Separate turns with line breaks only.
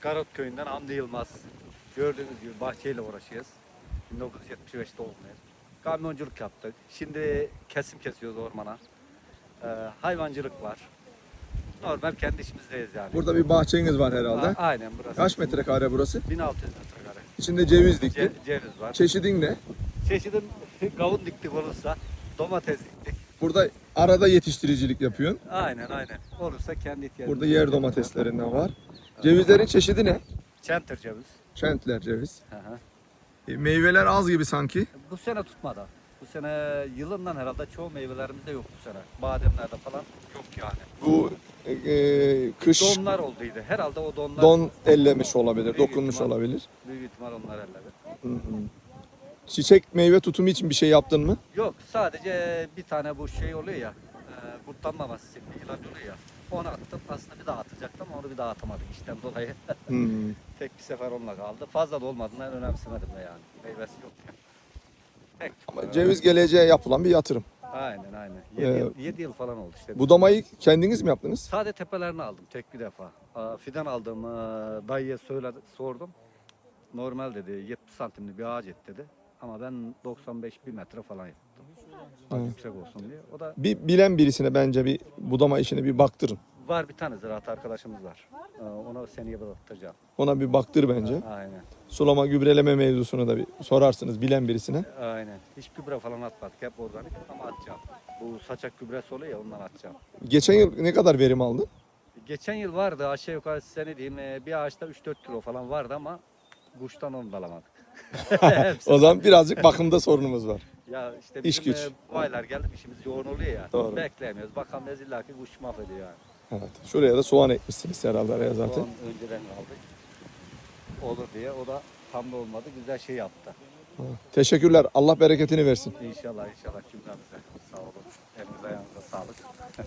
Karot köyünden Hamdi Yılmaz. Gördüğünüz gibi bahçeyle uğraşıyoruz. 1975 doğumluyuz. Kamyonculuk yaptık. Şimdi kesim kesiyoruz ormana. Ee, hayvancılık var. Normal kendi işimizdeyiz yani.
Burada bir bahçeniz var herhalde.
A- aynen burası.
Kaç metrekare burası?
1600 metrekare.
İçinde ceviz diktin.
Ce- ceviz var.
Çeşidin ne?
Çeşidim kavun diktik olursa domates diktik.
Burada arada yetiştiricilik yapıyorsun.
Aynen aynen. Olursa kendi ihtiyacımız.
Burada yer domateslerinden var. Cevizlerin çeşidi ne?
Çenter ceviz.
Şentler ceviz.
Hı hı.
E, meyveler az gibi sanki.
Bu sene tutmadı. Bu sene yılından herhalde çoğu meyvelerimizde yok bu sene. Bademlerde falan yok yani.
Bu e, e, kış
Donlar olduydu. Herhalde o donlar
don ellemiş olabilir,
Büyük
dokunmuş
ihtimal.
olabilir.
büyük ihtimal onlar elledi.
Hı hı. Çiçek meyve tutumu için bir şey yaptın mı?
Yok sadece bir tane bu şey oluyor ya. E, kurtlanmaması için bir ilaç oluyor ya. Onu attım. Aslında bir daha atacaktım ama onu bir daha atamadık işten dolayı.
Hı.
Tek bir sefer onunla kaldı. Fazla da olmadığından önemsemedim de yani. Meyvesi yok ya. Tek.
Ama ceviz geleceğe yapılan bir yatırım.
Aynen aynen.
Ee,
7 yıl, yedi yıl falan oldu işte.
Budamayı kendiniz mi yaptınız?
Sade tepelerini aldım tek bir defa. Aa, Fidan aldım. aa, Dayıya söyledi, sordum. Normal dedi 70 santimli bir ağaç et dedi. Ama ben 95 bir metre falan yaptım.
Evet.
yüksek olsun diye. O da
Bir bilen birisine bence bir budama işine bir baktırın.
var bir tane ziraat arkadaşımız var. Aa, Ona seneye bırakacağım.
Ona bir baktır bence.
Aynen.
Sulama gübreleme mevzusunu da bir sorarsınız bilen birisine.
Aynen. Hiç gübre falan atmadık. Hep organik ama atacağım. Bu saçak gübresi oluyor ya ondan atacağım.
Geçen yıl ne kadar verim aldın?
Geçen yıl vardı aşağı yukarı size ne diyeyim e, bir ağaçta 3-4 kilo falan vardı ama kuştan onu da alamadık. Hepsi.
O zaman birazcık bakımda sorunumuz var.
Ya işte
İş
bizim
güç.
e, baylar geldi işimiz yoğun oluyor ya.
Doğru.
Bekleyemiyoruz. Bakamıyoruz illa ki kuş mahvediyor yani.
Evet. Şuraya da soğan ekmişsiniz herhalde araya zaten.
Soğan önceden aldık. Olur diye o da tam da olmadı. Güzel şey yaptı.
Teşekkürler. Allah bereketini versin.
İnşallah inşallah cümlemize. Sağ olun. Elinize ayağınıza sağlık.